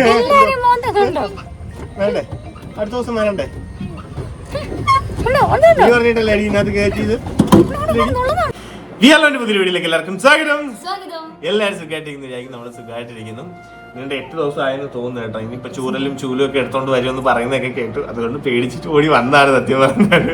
എല്ലാരും മോന്ത കണ്ടോ? വേണ്ടേ? അടുത്ത ദിവസം ഉണ്ടോ? നീ പറഞ്ഞിട്ടല്ലേ ഇതിനകത്ത് കയറ്റിയത്? വിയാലോന്റെ പുതിയ വീഡിയോയിലേക്ക് എല്ലാവർക്കും സ്വാഗതം. സ്വാഗതം. എല്ലാവരും സുഖമായിട്ടിരിക്കുന്നു. നമ്മൾ സുഖമായിട്ടിരിക്കുന്നു. നിങ്ങളുടെ എട്ട് ദിവസം ആയെന്ന് തോന്നുന്നു കേട്ടോ. ഇനിയിപ്പോ ചൂരലും ചൂലും ഒക്കെ എടുത്തോണ്ട് വരുമെന്ന് പറയുന്നതൊക്കെ കേട്ടു. അതുകൊണ്ട് പേടിച്ചിട്ട് ഓടി വന്നാണ് സത്യം പറഞ്ഞാൽ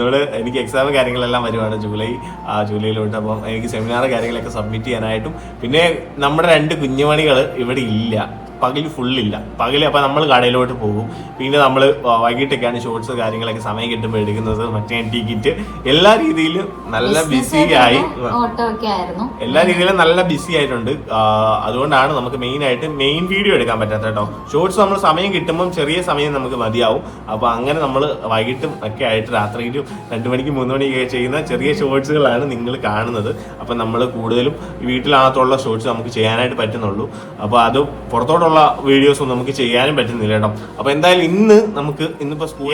നമ്മൾ എനിക്ക് എക്സാം കാര്യങ്ങളെല്ലാം വരുവാണ് ജൂലൈ ആ ജൂലൈയിലോട്ട്. അപ്പം എനിക്ക് സെമിനാർ കാര്യങ്ങളൊക്കെ സബ്മിറ്റ് ചെയ്യാനായിട്ടും. പിന്നെ നമ്മുടെ രണ്ട് കുഞ്ഞുമണികൾ ഇവിടെ ഇല്ല. പകൽ ഫുള്ളില്ല പകൽ അപ്പം നമ്മൾ കടയിലോട്ട് പോകും. പിന്നെ നമ്മൾ വൈകിട്ടൊക്കെയാണ് ഷോർട്സ് കാര്യങ്ങളൊക്കെ സമയം കിട്ടുമ്പോൾ എടുക്കുന്നത്. മറ്റേ ടിക്കറ്റ് എല്ലാ രീതിയിലും നല്ല ബിസി ആയി. എല്ലാ രീതിയിലും നല്ല ബിസി ആയിട്ടുണ്ട്. അതുകൊണ്ടാണ് നമുക്ക് മെയിൻ ആയിട്ട് മെയിൻ വീഡിയോ എടുക്കാൻ പറ്റാത്ത കേട്ടോ. ഷോർട്സ് നമ്മൾ സമയം കിട്ടുമ്പോൾ ചെറിയ സമയം നമുക്ക് മതിയാവും. അപ്പൊ അങ്ങനെ നമ്മൾ വൈകിട്ടും ഒക്കെ ആയിട്ട് രാത്രിയിലും രണ്ടു മണിക്ക് മൂന്ന് മണിക്ക് ചെയ്യുന്ന ചെറിയ ഷോർട്സുകളാണ് നിങ്ങൾ കാണുന്നത്. അപ്പൊ നമ്മൾ കൂടുതലും വീട്ടിലകത്തുള്ള ഷോർട്സ് നമുക്ക് ചെയ്യാനായിട്ട് പറ്റുന്നുള്ളൂ. അപ്പൊ അത് പുറത്തോട്ടുള്ള വീഡിയോസും നമുക്ക് ചെയ്യാനും പറ്റുന്നില്ല കേട്ടോ. അപ്പൊ എന്തായാലും ഇന്ന് നമുക്ക് ഇന്നിപ്പോ സ്കൂൾ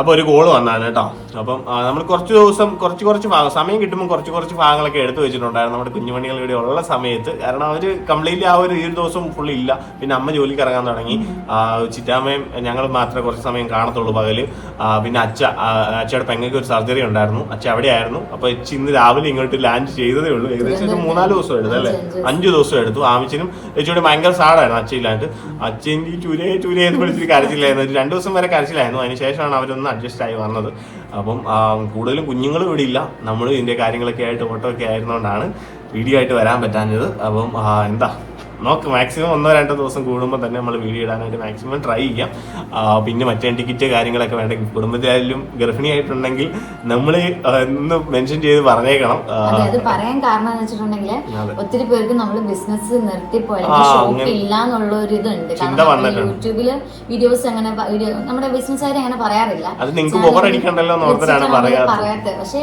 അപ്പോൾ ഒരു ഗോൾ വന്നാണ് കേട്ടോ. അപ്പം നമ്മൾ കുറച്ച് ദിവസം കുറച്ച് കുറച്ച് ഭാഗം സമയം കിട്ടുമ്പോൾ കുറച്ച് കുറച്ച് ഭാഗങ്ങളൊക്കെ എടുത്തു വെച്ചിട്ടുണ്ടായിരുന്നു. നമ്മുടെ കുഞ്ഞുമണികൾ ഇവിടെ ഉള്ള സമയത്ത്. കാരണം അവർ കംപ്ലീറ്റ്ലി ആ ഒരു ഈ ഒരു ദിവസം ഫുള്ള് ഇല്ല. പിന്നെ അമ്മ ജോലിക്ക് ഇറങ്ങാൻ തുടങ്ങി. ചിറ്റാമ്മയും ഞങ്ങൾ മാത്രമേ കുറച്ച് സമയം കാണത്തുള്ളൂ പകൽ. പിന്നെ അച്ഛ അച്ഛയുടെ പെങ്ങൾക്ക് ഒരു സർജറി ഉണ്ടായിരുന്നു. അച്ഛ അവിടെയായിരുന്നു അപ്പോൾ ഇച്ചി ഇന്ന് രാവിലെ ഇങ്ങോട്ട് ലാൻഡ് ചെയ്തതേ ഉള്ളൂ. ഏകദേശം ഒരു മൂന്നാൽ ദിവസം എടുത്തു അല്ലേ? അഞ്ചു ദിവസം എടുത്തു. ആമിച്ചിനും ചേച്ചിയുടെ ഭയങ്കര സാഡായിരുന്നു അച്ഛയില്ലാണ്ട് അച്ഛൻ ചുരേ ചുരേ എന്ന് വിളിച്ചിട്ട് കരച്ചില്ലായിരുന്നു. രണ്ടു ദിവസം വരെ കരച്ചിലായിരുന്നു. അതിന് ശേഷമാണ് അവരൊന്ന് അഡ്ജസ്റ്റ് ആയി വന്നത്. അപ്പം കൂടുതലും കുഞ്ഞുങ്ങളും ഇവിടെ ഇല്ല നമ്മൾ ഇതിന്റെ കാര്യങ്ങളൊക്കെ ആയിട്ട് ഓട്ടോ ഒക്കെ ആയിരുന്നുകൊണ്ടാണ് വീഡിയോ ആയിട്ട് വരാൻ പറ്റാഞ്ഞത്. അപ്പം എന്താ? നോക്ക് മാക്സിമം ഒന്നോ രണ്ടോ ദിവസം കൂടുമ്പോൾ തന്നെ നമ്മൾ വീഡിയോ ഇടാനായിട്ട് മാക്സിമം ട്രൈ ചെയ്യാം. പിന്നെ മറ്റേ ടിക്കറ്റ് കാര്യങ്ങളൊക്കെ വേണ്ടെങ്കിൽ കുടുംബത്തിലായാലും ഗർഭിണി ആയിട്ടുണ്ടെങ്കിൽ നമ്മൾ ഒന്ന് മെൻഷൻ ചെയ്ത് പറഞ്ഞേക്കണം. അതെ പറയാൻ കാരണം എന്ന് വെച്ചിട്ടുണ്ടെങ്കിൽ ഒത്തിരി പേർക്ക് നമ്മൾ ബിസിനസ് നിർത്തി ഷോപ്പ് ഇല്ല എന്നുള്ള ഒരു ഇതുണ്ട് യൂട്യൂബിൽ വീഡിയോസ് അങ്ങനെ നമ്മുടെ ബിസിനസ്സുകാരെ അങ്ങനെ പറയാറില്ല. അത് നിങ്ങൾക്ക് ബോർ അടിക്കണ്ടല്ലോ പറയാത്തത്. പക്ഷേ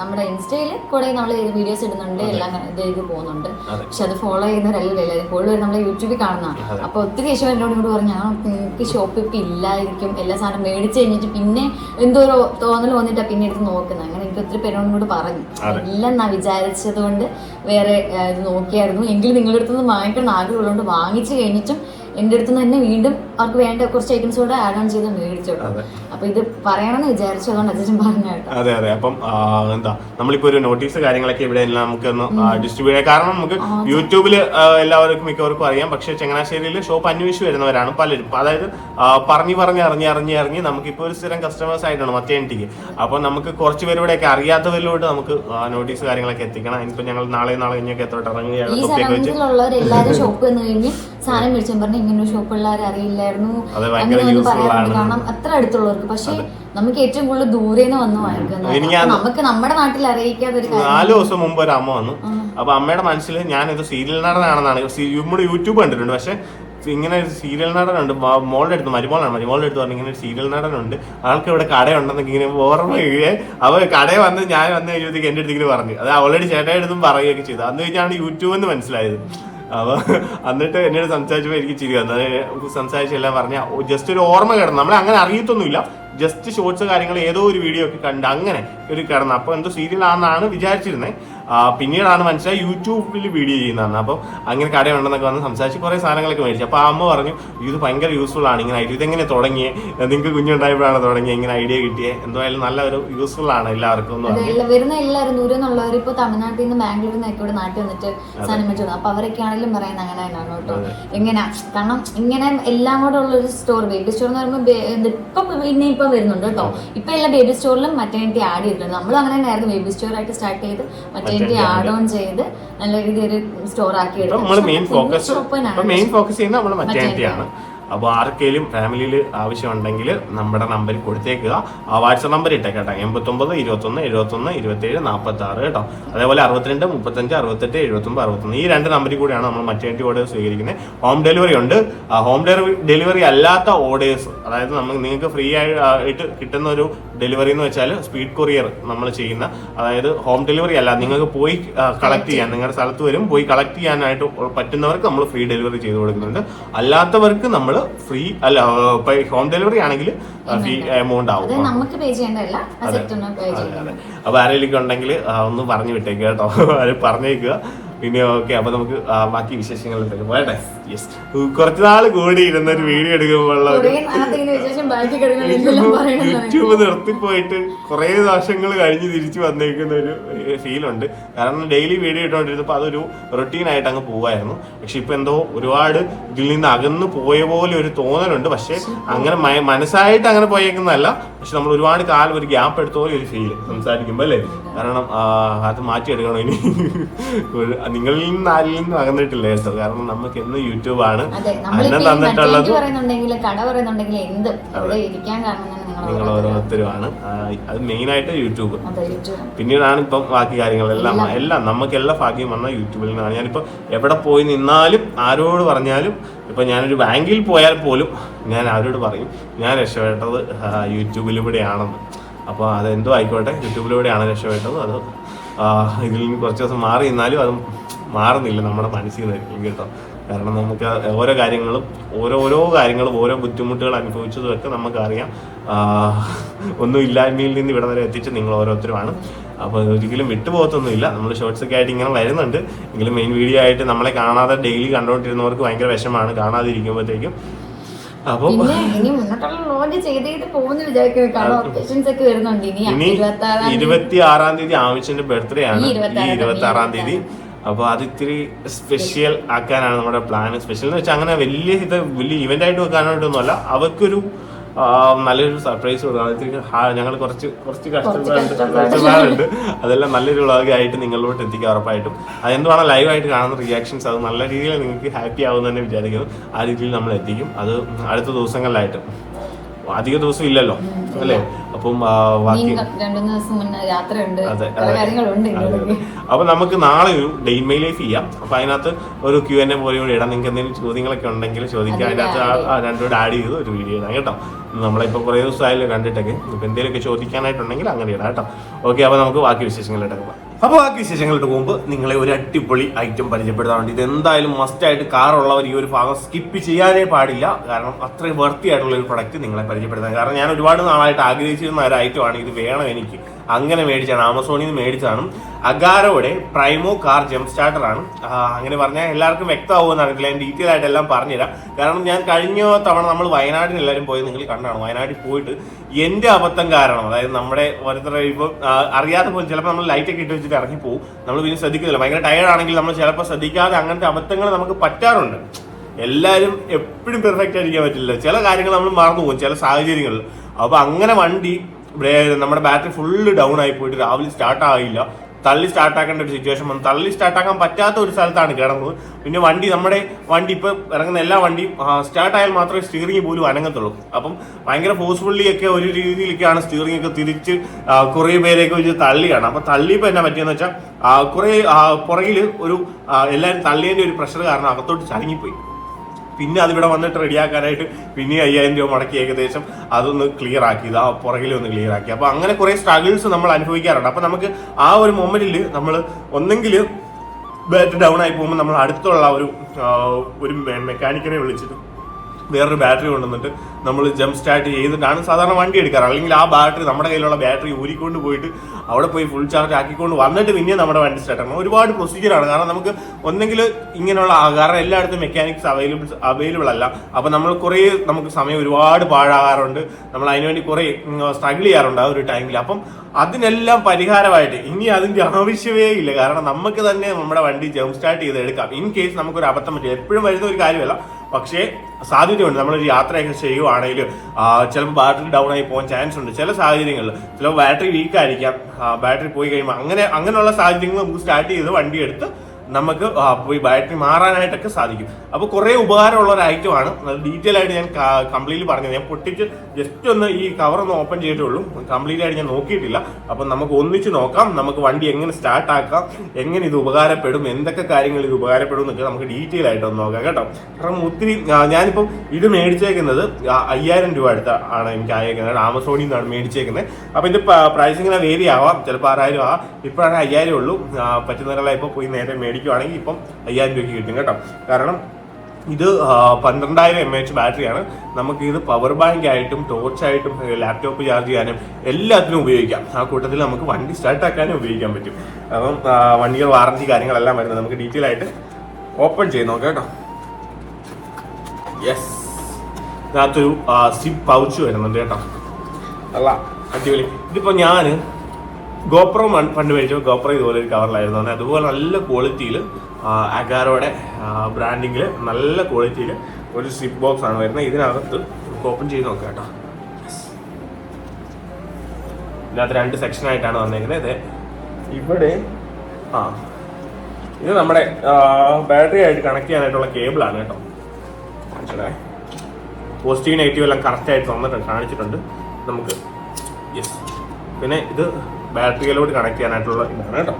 നമ്മുടെ ഇൻസ്റ്റയിൽ കൂടെ നമ്മൾ വീഡിയോസ് ഇടുന്നുണ്ട് എല്ലാം ഇത് പോകുന്നുണ്ട്. പക്ഷെ അത് ഫോളോ ചെയ്യുന്നവരല്ലല്ലോ എല്ലാവരും കൂടുതൽ നമ്മളെ യൂട്യൂബിൽ കാണുന്ന. അപ്പോൾ അപ്പൊ ഒത്തിരി ശേഷം എന്നോട് ഇങ്ങോട്ട് പറഞ്ഞു ആ നിങ്ങൾക്ക് ഷോപ്പ് ഇപ്പൊ ഇല്ലായിരിക്കും. എല്ലാ സാധനം മേടിച്ച് കഴിഞ്ഞിട്ട് പിന്നെ എന്തോ ഒരു തോന്നൽ വന്നിട്ടാ പിന്നെ എടുത്ത് നോക്കുന്നത് അങ്ങനെ എനിക്ക് ഒത്തിരി പേരോടും കൂടി പറഞ്ഞു. ഇല്ലെന്നാ വിചാരിച്ചത് കൊണ്ട് വേറെ ഇത് നോക്കിയായിരുന്നു. എങ്കിലും നിങ്ങളുടെ അടുത്ത് നിന്ന് വാങ്ങിക്കണം ആഗ്രഹമുള്ളതുകൊണ്ട് വാങ്ങിച്ചു കഴിഞ്ഞിട്ടും എന്റെ അടുത്ത് നിന്ന് തന്നെ വീണ്ടും അവർക്ക് വേണ്ട കുറച്ച് ഐറ്റംസ് കൂടെ ആഡ് ഓൺ ചെയ്ത് മേടിച്ചു അതെ. അപ്പൊ ഇത് പറയണമെന്ന് വിചാരിച്ചു അതുകൊണ്ട് അച്ഛൻ പറഞ്ഞു കേട്ടോ. അതെ അതെ. അപ്പം എന്താ നമ്മളിപ്പോ ഒരു നോട്ടീസ് കാര്യങ്ങളൊക്കെ ഇവിടെ എല്ലാം നമുക്ക് ഡിസ്ട്രിബ്യൂട്ട് കാരണം നമുക്ക് യൂട്യൂബിൽ എല്ലാവർക്കും മിക്കവർക്കും അറിയാം. പക്ഷെ ചങ്ങനാശ്ശേരിയിൽ ഷോപ്പ് അന്വേഷിച്ച് വരുന്നവരാണ് പലരും. അതായത് പറഞ്ഞു പറഞ്ഞ് അറിഞ്ഞ് അറിഞ്ഞ് അറിഞ്ഞ് നമുക്കിപ്പോൾ ഒരു സ്ഥിരം കസ്റ്റമേഴ്സ് ആയിട്ടാണ് മറ്റേ എന്റിക്ക് അപ്പോൾ നമുക്ക് കുറച്ച് പേരോടെയൊക്കെ അറിയാത്തവരിലോട്ട് നമുക്ക് നോട്ടീസ് കാര്യങ്ങളൊക്കെ എത്തിക്കണം. ഇനിയിപ്പോൾ ഞങ്ങൾ നാളെ നാളെ കഴിഞ്ഞൊക്കെ എത്തോട്ട് ഇറങ്ങുകയാണ് സാധനം മേടിച്ചു പറഞ്ഞു ഇങ്ങനെ ഒരു ഷോപ്പ് ഉള്ളവരെ അറിയില്ലായിരുന്നു. കാരണം അത്ര അടുത്തുള്ളവർക്ക്. പക്ഷെ നമുക്ക് ഏറ്റവും കൂടുതൽ ദൂരെ നിന്ന് വന്ന് വാങ്ങിക്കുന്നത് നമുക്ക് നമ്മുടെ നാട്ടിൽ അറിയിക്കാതെ ഒരു നാല് ദിവസം മുമ്പ് ഒരു അമ്മ വന്നു. അപ്പൊ അമ്മയുടെ മനസ്സിൽ ഞാൻ ഇത് സീരിയൽ നടനാണെന്നാണ്. നമ്മുടെ യൂട്യൂബ് കണ്ടിട്ടുണ്ട്. പക്ഷെ ഇങ്ങനെ ഒരു സീരിയൽ നടനുണ്ട്. മോളുടെ അടുത്ത് മരുമോളാണ്. മരുമോളുടെ അടുത്ത് പറഞ്ഞു ഇങ്ങനെ ഒരു സീരിയൽ നടനുണ്ട്. ആൾക്ക് ഇവിടെ കടയുണ്ടെന്നൊക്കെ ഇങ്ങനെ ഓർമ്മ കഴിയേ അവ കടയിൽ വന്ന് ഞാൻ വന്ന് കഴിയുമ്പോഴത്തേക്ക് എന്റെ അടുത്ത് ഇങ്ങനെ പറഞ്ഞു. അത് ഓൾറെഡി ചേട്ടയുടെ അടുത്തും പറയുകയൊക്കെ ചെയ്തു. അന്ന് കഴിഞ്ഞാണ് യൂട്യൂബ് എന്ന് മനസ്സിലായത്. അപ്പൊ എന്നിട്ട് എന്നോട് സംസാരിച്ചപ്പോൾ എനിക്ക് ചിരി വന്നു. സംസാരിച്ചെല്ലാം പറഞ്ഞ ജസ്റ്റ് ഒരു ഓർമ്മ കിടന്നു. നമ്മളെ അങ്ങനെ അറിയത്തൊന്നുമില്ല. ജസ്റ്റ് ഷോർട്സ് കാര്യങ്ങൾ ഏതോ ഒരു വീഡിയോ ഒക്കെ കണ്ട് അങ്ങനെ ഒരു കിടന്നു. അപ്പോൾ എന്തോ സീരിയൽ ആണെന്നാണ് വിചാരിച്ചിരുന്നത് പിന്നീടാണ് മനസ്സിലായി യൂട്യൂബിൽ വീഡിയോ ചെയ്യുന്നതാണ് അപ്പോൾ അങ്ങനെ കടയുണ്ടെന്നൊക്കെ വന്ന് സംസാരിച്ച് കുറേ സാധനങ്ങളൊക്കെ മേടിച്ചു. അപ്പോൾ അമ്മ പറഞ്ഞു ഇത് ഭയങ്കര യൂസ്ഫുൾ ആണ് ഇങ്ങനെ ഐഡിയ ഇതെങ്ങനെ തുടങ്ങിയേ? നിങ്ങൾക്ക് കുഞ്ഞുണ്ടായപ്പോഴാണ് തുടങ്ങിയത് ഇങ്ങനെ ഐഡിയ കിട്ടിയേ? എന്തായാലും നല്ല ഒരു യൂസ്ഫുൾ ആണ് എല്ലാവർക്കും എന്ന് പറഞ്ഞു. വരുന്ന എല്ലാവരും ദൂരം നിന്നുള്ളവർ ഇപ്പോൾ തമിഴ്നാട്ടിൽ നിന്ന് ബാംഗ്ലൂരിൽ നിന്നൊക്കെ ഇവിടെ നാട്ടിൽ വന്നിട്ട് സാധനം വെച്ചു അപ്പോൾ അവരൊക്കെ ആണെങ്കിലും പറയുന്നത് അങ്ങനെ തന്നെയാണ് കേട്ടോ. എങ്ങനെ കാരണം ഇങ്ങനെ എല്ലാം കൂടെ ഉള്ള ഒരു സ്റ്റോർ ബേബി സ്റ്റോർ എന്ന് പറയുമ്പോൾ ഇപ്പം പിന്നെ ഇപ്പം വരുന്നുണ്ട് കേട്ടോ. ഇപ്പം എല്ലാ ബേബി സ്റ്റോറിലും മറ്റേ ആഡ് ചെയ്തിട്ടുണ്ട്. നമ്മൾ അങ്ങനെ തന്നെയായിരുന്നു. ബേബി സ്റ്റോറായിട്ട് സ്റ്റാർട്ട് ചെയ്ത് മറ്റേണിറ്റി ആഡ് ഓൺ ചെയ്ത് നല്ല രീതിയിൽ സ്റ്റോർ ആക്കി മെയിൻ ഫോക്കസ് മെയിൻ ഫോക്കസ് ചെയ്യുന്നത് നമ്മൾ മറ്റേണിറ്റിയാണ് അപ്പോൾ ആർക്കെങ്കിലും ഫാമിലിയിൽ ആവശ്യമുണ്ടെങ്കിൽ നമ്മുടെ നമ്പറിൽ കൊടുത്തേക്കുക. ആ വാട്സപ്പ് നമ്പർ ഇട്ടേക്കട്ടെ എൺപത്തൊമ്പത് ഇരുപത്തൊന്ന് എഴുപത്തൊന്ന് ഇരുപത്തേഴ് നാൽപ്പത്തി ആറ് കേട്ടോ. അതേപോലെ അറുപത്തിരണ്ട് മുപ്പത്തഞ്ച് അറുപത്തെട്ട് എഴുപത്തൊമ്പത് അറുപത്തൊന്ന്. ഈ രണ്ട് നമ്പറിൽ കൂടിയാണ് നമ്മൾ മറ്റേണിറ്റി ഓർഡേഴ്സ് സ്വീകരിക്കുന്നത്. ഹോം ഡെലിവറി ഉണ്ട്. ആ ഹോം ഡെലിവറി അല്ലാത്ത ഓർഡേഴ്സ് അതായത് നമുക്ക് നിങ്ങൾക്ക് ഫ്രീ ആയിട്ട് കിട്ടുന്ന ഒരു ഡെലിവറി എന്ന് വെച്ചാൽ സ്പീഡ് കൊറിയർ നമ്മൾ ചെയ്യുന്ന അതായത് ഹോം ഡെലിവറി അല്ല നിങ്ങൾക്ക് പോയി കളക്ട് ചെയ്യാൻ നിങ്ങളുടെ സ്ഥലത്ത് വരും പോയി കളക്ട് ചെയ്യാനായിട്ട് പറ്റുന്നവർക്ക് നമ്മൾ ഫ്രീ ഡെലിവറി ചെയ്ത് കൊടുക്കുന്നുണ്ട്. അല്ലാത്തവർക്ക് നമ്മൾ ഫ്രീ അല്ല ഹോം ഡെലിവറി ആണെങ്കിൽ ഫീ എമൗണ്ട് ആവും. നമുക്ക് പേ ചെയ്യേണ്ടതല്ല. ആ സെക്ടറിന് പേ അതെ ചെയ്യണം അതെ. അപ്പൊ ആരെങ്കിലും ഉണ്ടെങ്കിൽ ഒന്ന് പറഞ്ഞു വിട്ടേക്കുക കേട്ടോ. പറഞ്ഞു പറഞ്ഞേക്കുക. പിന്നെ ഓക്കെ അപ്പൊ നമുക്ക് ബാക്കി ബാക്കി എന്തെങ്കിലും വേണ്ടേ യെസ് കുറച്ച് നാൾ കൂടി ഇരുന്ന ഒരു വീഡിയോ എടുക്കുമ്പോഴുള്ള എന്തെല്ലാം യൂട്യൂബ് നിർത്തിപ്പോയിട്ട് കുറെ ദോഷങ്ങൾ കഴിഞ്ഞ് തിരിച്ചു വന്നേക്കുന്ന ഒരു ഫീലുണ്ട് കാരണം ഡെയിലി വീഡിയോ ഇട്ടുകൊണ്ടിരുന്നപ്പോൾ അതൊരു റൊട്ടീൻ ആയിട്ട് അങ്ങ് പോവായിരുന്നു. പക്ഷെ ഇപ്പൊ എന്തോ ഒരുപാട് ഇതിൽ നിന്ന് അകന്നു പോയ പോലെ ഒരു തോന്നലുണ്ട്. പക്ഷെ അങ്ങനെ മനസ്സായിട്ട് അങ്ങനെ പോയേക്കുന്നതല്ല. പക്ഷെ നമ്മൾ ഒരുപാട് കാലം ഒരു ഗ്യാപ്പ് എടുത്ത പോലെ ഒരു ഫീൽ സംസാരിക്കുമ്പോൾ അല്ലേ? കാരണം അത് മാറ്റിയെടുക്കണം ഇനി? നിങ്ങളിൽ നിന്ന് ആരിൽ നിന്നും അകന്നിട്ടില്ല? കേട്ടോ കാരണം നമുക്ക് എന്ന് യൂട്യൂബ് ആണ്. അന്നം തന്നിട്ടുള്ളത് നിങ്ങൾ ഓരോരുത്തരുമാണ്. അത് മെയിൻ ആയിട്ട് യൂട്യൂബ് പിന്നീടാണ് ഇപ്പം ബാക്കി കാര്യങ്ങളെല്ലാം. എല്ലാം. നമുക്ക് എല്ലാ ഭാഗ്യം വന്ന യൂട്യൂബിൽ നിന്നാണ് ഞാനിപ്പോൾ എവിടെ പോയി നിന്നാലും ആരോട് പറഞ്ഞാലും ഇപ്പം ഞാനൊരു ബാങ്കിൽ പോയാൽ പോലും ഞാൻ അവരോട് പറയും ഞാൻ രക്ഷപ്പെട്ടത് യൂട്യൂബിലൂടെയാണെന്ന് അപ്പോൾ അതെന്തോ ആയിക്കോട്ടെ യൂട്യൂബിലൂടെയാണ് രക്ഷപ്പെട്ടത് അത് ഇതിൽ നിന്ന് കുറച്ച് ദിവസം മാറി നിന്നാലും അത് മാറുന്നില്ല നമ്മുടെ മനസ്സിൽ നിന്നായിരിക്കും കേട്ടോ. കാരണം നമുക്ക് ഓരോ കാര്യങ്ങളും ഓരോരോ കാര്യങ്ങളും ഓരോ ബുദ്ധിമുട്ടുകൾ അനുഭവിച്ചതൊക്കെ നമുക്കറിയാം. ഒന്നും ഇല്ലായ്മയിൽ നിന്ന് ഇവിടെ വരെ എത്തിച്ച് നിങ്ങൾ ഓരോരുത്തരുമാണ്. അപ്പോൾ ഒരിക്കലും വിട്ടുപോകത്തൊന്നുമില്ല. നമ്മൾ ഷോർട്സ് ഒക്കെ ആയിട്ട് ഇങ്ങനെ വരുന്നുണ്ട്. എങ്കിലും മെയിൻ വീഡിയോ ആയിട്ട് നമ്മളെ കാണാതെ ഡെയിലി കണ്ടുകൊണ്ടിരുന്നവർക്ക് ഭയങ്കര വിഷമാണ് കാണാതിരിക്കുമ്പോഴത്തേക്കും അപ്പോൾ ഇനി ഇരുപത്തി ആറാം തീയതി. ആമിച്ചിന്റെ ബർത്ത്ഡേ ആണ്. ഈ ഇരുപത്തി ആറാം തീയതി. അപ്പൊ അത് ഇത്തിരി സ്പെഷ്യൽ ആക്കാനാണ് നമ്മുടെ പ്ലാൻ സ്പെഷ്യൽ എന്ന് വെച്ചാൽ അങ്ങനെ വലിയ ഇത് വലിയ ഇവന്റ് ആയിട്ട് വെക്കാനായിട്ടൊന്നുമല്ല. അവർക്കൊരു നല്ലൊരു സർപ്രൈസ് കൊടുക്കണം അത് ഇത്തിരി ഞങ്ങൾ കുറച്ച് കുറച്ച് കഷ്ടപ്പാടുണ്ട് കഷ്ടപ്പാടുണ്ട്. അതെല്ലാം നല്ലൊരു വ്ളോഗായിട്ട് നിങ്ങളിലോട്ട് എത്തിക്കുക ഉറപ്പായിട്ടും. അതെന്തുവാണ് ലൈവായിട്ട് കാണുന്ന റിയാക്ഷൻസ് അത് നല്ല രീതിയിൽ നിങ്ങൾക്ക് ഹാപ്പി ആവുമെന്ന് തന്നെ വിചാരിക്കുന്നു. ആ രീതിയിൽ നമ്മൾ എത്തിക്കും. അത് അടുത്ത ദിവസങ്ങളിലായിട്ട്. അധിക ദിവസം ഇല്ലല്ലോ അല്ലേ? അപ്പം. അപ്പൊ നമുക്ക് നാളെ ഒരു ഡെയിൻ മൈ ലൈഫ് ചെയ്യാം. അപ്പൊ അതിനകത്ത് ഒരു ക്യു എൻ എ പോലെ കൂടി ഇടാം. നിങ്ങൾക്ക് എന്തെങ്കിലും ചോദ്യങ്ങളൊക്കെ ഉണ്ടെങ്കിൽ ചോദിക്കാം. അതിനകത്ത് രണ്ടുകൂടെ ആഡ് ചെയ്ത് ഒരു വീഡിയോ ഇടാം കേട്ടോ. നമ്മളിപ്പോ കുറേ ദിവസമായാലും കണ്ടിട്ടൊക്കെ. ഇപ്പൊ എന്തെങ്കിലുമൊക്കെ ചോദിക്കാനായിട്ടുണ്ടെങ്കിൽ അങ്ങനെ ഇടാം കേട്ടോ. ഓക്കെ അപ്പൊ നമുക്ക് ബാക്കി വിശേഷങ്ങളിലേക്ക് പോകാം. അപ്പോൾ ബാക്കി വിശേഷങ്ങളുടെ മുമ്പ് നിങ്ങളെ ഒരു അടിപൊളി ഐറ്റം പരിചയപ്പെടുത്താറുണ്ട് ഇത് എന്തായാലും മസ്റ്റായിട്ട് കാറുള്ളവർ ഈ ഒരു ഭാഗം സ്കിപ്പ് ചെയ്യാനേ പാടില്ല. കാരണം അത്രയും വർത്തി ആയിട്ടുള്ള ഒരു പ്രൊഡക്റ്റ് നിങ്ങളെ പരിചയപ്പെടുത്താൻ. കാരണം ഞാൻ ഒരുപാട് നാളായിട്ട് ആഗ്രഹിച്ചിരുന്ന ഒരു ഐറ്റമാണ് ഇത് വേണം എനിക്ക്. അങ്ങനെ മേടിച്ചാണ്. ആമസോണിൽ നിന്ന് മേടിച്ചതാണ്. അഗാരോയുടെ പ്രൈമോ കാർ ജംപ് സ്റ്റാർട്ടർ ആണ് അങ്ങനെ പറഞ്ഞാൽ എല്ലാവർക്കും വ്യക്തമാവുമെന്ന് അറിയില്ല ഞാൻ ഡീറ്റെയിൽ ആയിട്ട് എല്ലാം പറഞ്ഞുതരാം. കാരണം ഞാൻ കഴിഞ്ഞ തവണ നമ്മൾ വയനാട്ടിൽ എല്ലാവരും പോയി നിങ്ങൾ കണ്ടാണ്. വയനാട്ടിൽ പോയിട്ട് എന്റെ അബദ്ധം കാരണം അതായത് നമ്മുടെ ഓരോരുത്തരുടെ ഇപ്പോൾ അറിയാത്ത അറിയാതെ പോലും ചിലപ്പോൾ നമ്മൾ ലൈറ്റ് ഒക്കെ ഇട്ട് വെച്ചിട്ട് ഇറങ്ങി പോകും നമ്മൾ പിന്നെ ശ്രദ്ധിക്കുന്നില്ല. ഭയങ്കര ടയർഡ് ആണെങ്കിൽ നമ്മൾ ചിലപ്പോൾ ശ്രദ്ധിക്കാതെ അങ്ങനത്തെ അബദ്ധങ്ങൾ നമുക്ക് പറ്റാറുണ്ട്. എല്ലാവരും എപ്പോഴും പെർഫെക്റ്റ് ആയിരിക്കാൻ പറ്റില്ല. ചില കാര്യങ്ങൾ നമ്മൾ മറന്നു പോകും ചില സാഹചര്യങ്ങളിൽ. അപ്പോൾ അങ്ങനെ വണ്ടി നമ്മുടെ ബാറ്ററി ഫുള്ള് ഡൗൺ ആയി പോയിട്ട് രാവിലെ സ്റ്റാർട്ട് ആയില്ല. തള്ളി സ്റ്റാർട്ട് ആക്കേണ്ട ഒരു സിറ്റുവേഷൻ വന്നു. തള്ളി സ്റ്റാർട്ട് ആക്കാൻ പറ്റാത്ത ഒരു സ്ഥലത്താണ് കിടന്നത്. പിന്നെ വണ്ടി നമ്മുടെ വണ്ടി ഇപ്പൊ ഇറങ്ങുന്ന എല്ലാ വണ്ടിയും സ്റ്റാർട്ട് ആയാൽ മാത്രമേ സ്റ്റിയറിംഗ് പോലും അനങ്ങത്തുള്ളൂ. അപ്പം ഭയങ്കര ഫോഴ്സ്ഫുള്ളി ഒക്കെ ഒരു രീതിയിലൊക്കെയാണ് സ്റ്റിയറിംഗ് ഒക്കെ തിരിച്ച് കുറെ പേരെയൊക്കെ വെച്ച് തള്ളിയാണ്. അപ്പൊ തള്ളിയപ്പോൾ എന്നാ പറ്റിയെന്ന് വെച്ചാൽ കുറെ പുറകിൽ ഒരു എല്ലാവരും തള്ളിയതിന്റെ ഒരു പ്രഷർ കാരണം അകത്തോട്ട് ചടങ്ങിപ്പോയി പിന്നെ അതിവിടെ വന്നിട്ട് റെഡിയാക്കാനായിട്ട് പിന്നെ അയ്യായിരം രൂപ മുടക്കി ഏകദേശം അതൊന്ന് ക്ലിയർ ആക്കി. ഇത് ആ പുറകിൽ ഒന്ന് ക്ലിയർ ആക്കി. അപ്പോൾ അങ്ങനെ കുറേ സ്ട്രഗിൾസ് നമ്മൾ അനുഭവിക്കാറുണ്ട്. അപ്പോൾ നമുക്ക് ആ ഒരു മൊമെന്റിൽ നമ്മൾ ഒന്നെങ്കിൽ ബാറ്റ് ഡൗൺ ആയി പോകുമ്പോൾ നമ്മൾ അടുത്തുള്ള ഒരു ഒരു മെക്കാനിക്കിനെ വിളിച്ചിട്ട് വേറൊരു ബാറ്ററി കൊണ്ടുവന്നിട്ട് നമ്മൾ ജംപ് സ്റ്റാർട്ട് ചെയ്തിട്ടാണ് സാധാരണ വണ്ടി എടുക്കാറ്. അല്ലെങ്കിൽ ആ ബാറ്ററി നമ്മുടെ കയ്യിലുള്ള ബാറ്ററി ഊരിക്കൊണ്ട് പോയിട്ട് അവിടെ പോയി ഫുൾ ചാർജ് ആക്കിക്കൊണ്ട് വന്നിട്ട് പിന്നെ നമ്മുടെ വണ്ടി സ്റ്റാർട്ട് ആക്കണം. ഒരുപാട് പ്രൊസീജിയറാണ് കാരണം നമുക്ക് ഒന്നെങ്കിൽ ഇങ്ങനെയുള്ള കാരണം എല്ലായിടത്തും മെക്കാനിക്സ് അവൈലബിൾ അവൈലബിൾ അല്ല. അപ്പോൾ നമ്മൾ കുറേ നമുക്ക് സമയം ഒരുപാട് പാഴാകാറുണ്ട്. നമ്മൾ അതിനുവേണ്ടി കുറേ സ്ട്രഗിൾ ചെയ്യാറുണ്ട് ആ ഒരു ടൈമിൽ അപ്പം അതിനെല്ലാം പരിഹാരമായിട്ട് ഇനി അതിന്റെ ആവശ്യമേ ഇല്ല. കാരണം നമുക്ക് തന്നെ നമ്മുടെ വണ്ടി ജംപ് സ്റ്റാർട്ട് ചെയ്ത് എടുക്കാം. ഇൻ കേസ് നമുക്കൊരു അബദ്ധം പറ്റും എപ്പോഴും വരുന്ന ഒരു കാര്യമല്ല. പക്ഷേ സാധ്യതയുണ്ട്. ഒരു യാത്രയൊക്കെ ചെയ്യുവാണെങ്കിൽ ചിലപ്പോൾ ബാറ്ററി ഡൗൺ ആയി പോകാൻ ചാൻസ് ഉണ്ട്. ചില സാഹചര്യങ്ങളിൽ ചിലപ്പോൾ ബാറ്ററി വീക്കായിരിക്കാം ബാറ്ററി പോയി കഴിയുമ്പോൾ അങ്ങനെ അങ്ങനെയുള്ള സാഹചര്യങ്ങൾ നമുക്ക് സ്റ്റാർട്ട് ചെയ്ത് വണ്ടി എടുത്ത് നമുക്ക് പോയി ബാറ്ററി മാറാനായിട്ടൊക്കെ സാധിക്കും. അപ്പോൾ കുറേ ഉപകാരമുള്ള ഒരു ഐറ്റമാണ് അത് ഡീറ്റെയിൽ ആയിട്ട് ഞാൻ കംപ്ലീറ്റ്ലി പറഞ്ഞത് ഞാൻ പൊട്ടിച്ച് ജസ്റ്റ് ഒന്ന് ഈ കവർ ഒന്ന് ഓപ്പൺ ചെയ്തിട്ടുള്ളൂ കംപ്ലീറ്റ് ആയിട്ട് ഞാൻ നോക്കിയിട്ടില്ല. അപ്പം നമുക്ക് ഒന്നിച്ച് നോക്കാം. നമുക്ക് വണ്ടി എങ്ങനെ സ്റ്റാർട്ട് ആക്കാം? എങ്ങനെ ഇത് ഉപകാരപ്പെടും? എന്തൊക്കെ കാര്യങ്ങൾ ഇത് ഉപകാരപ്പെടും എന്നൊക്കെ നമുക്ക് ഡീറ്റെയിൽ ആയിട്ട് ഒന്ന് നോക്കാം കേട്ടോ. കാരണം ഒത്തിരി ഞാനിപ്പം ഇത് മേടിച്ചേക്കുന്നത് അയ്യായിരം രൂപ അടുത്ത ആണ് എനിക്ക് അയക്കുന്നത് ആമസോണിൽ നിന്നാണ് മേടിച്ചേക്കുന്നത്. അപ്പം ഇതിന്റെ പ്രൈസ് ഇങ്ങനെ വേരി ആവാം. ചിലപ്പോൾ ആറായിരം ആവാം. ഇപ്പോഴാണ് അയ്യായിരം ഉള്ളൂ. പറ്റുന്നവരെല്ലാം ഇപ്പോൾ പോയി നേരെ മേടിക്കുവാണെങ്കിൽ ഇപ്പം അയ്യായിരം രൂപയ്ക്ക് കിട്ടും കേട്ടോ. കാരണം ഇത് പന്ത്രണ്ടായിരം എം എച്ച് ബാറ്ററിയാണ്. നമുക്ക് ഇത് പവർ ബാങ്ക് ആയിട്ടും ടോർച്ച് ആയിട്ടും ലാപ്ടോപ്പ് ചാർജ് ചെയ്യാനും എല്ലാത്തിനും ഉപയോഗിക്കാം. ആ കൂട്ടത്തിൽ നമുക്ക് വണ്ടി സ്റ്റാർട്ട് ആക്കാനും ഉപയോഗിക്കാൻ പറ്റും. അപ്പം വണ്ടികൾ വാറണ്ടി വാറന്റി കാര്യങ്ങളെല്ലാം വരുന്നത് നമുക്ക് ഡീറ്റെയിൽ ആയിട്ട് ഓപ്പൺ ചെയ്ത് നോക്കാം കേട്ടോ. യെസ് ഇതിനകത്തൊരു സിപ്പ് പൗച്ച് വരുന്നുണ്ട് കേട്ടോ. അല്ല അടിപൊളി. ഇതിപ്പോ ഞാൻ ഗോപ്രോ പണ്ട് മേടിച്ചു ഗോപ്രോ ഇതുപോലെ ഒരു കവറിലായിരുന്നു. തന്നെ അതുപോലെ നല്ല ക്വാളിറ്റിയിൽ അഗാരോടെ ബ്രാൻഡിങ്ങിൽ നല്ല ക്വാളിറ്റിയിൽ ഒരു സിപ്പ് ബോക്സ് ആണ് വരുന്നത്. ഇതിനകത്ത് ഓപ്പൺ ചെയ്ത് നോക്കാം കേട്ടോ. ഇതിനകത്ത് രണ്ട് വന്നേക്കുന്നത്. ഇത് ഇവിടെ ആ ഇത് നമ്മുടെ ബാറ്ററി ആയിട്ട് കണക്ട് ചെയ്യാനായിട്ടുള്ള ആണ് കേട്ടോ. കാണിച്ചോളേ പോസിറ്റീവ് നെഗറ്റീവ് എല്ലാം കറക്റ്റ് ആയിട്ട് തന്നിട്ടുണ്ട് കാണിച്ചിട്ടുണ്ട്. നമുക്ക് യെസ് പിന്നെ ഇത് ബാറ്ററിയിലോട്ട് കണക്ട് ചെയ്യാനായിട്ടുള്ള ഇതാണ് കേട്ടോ.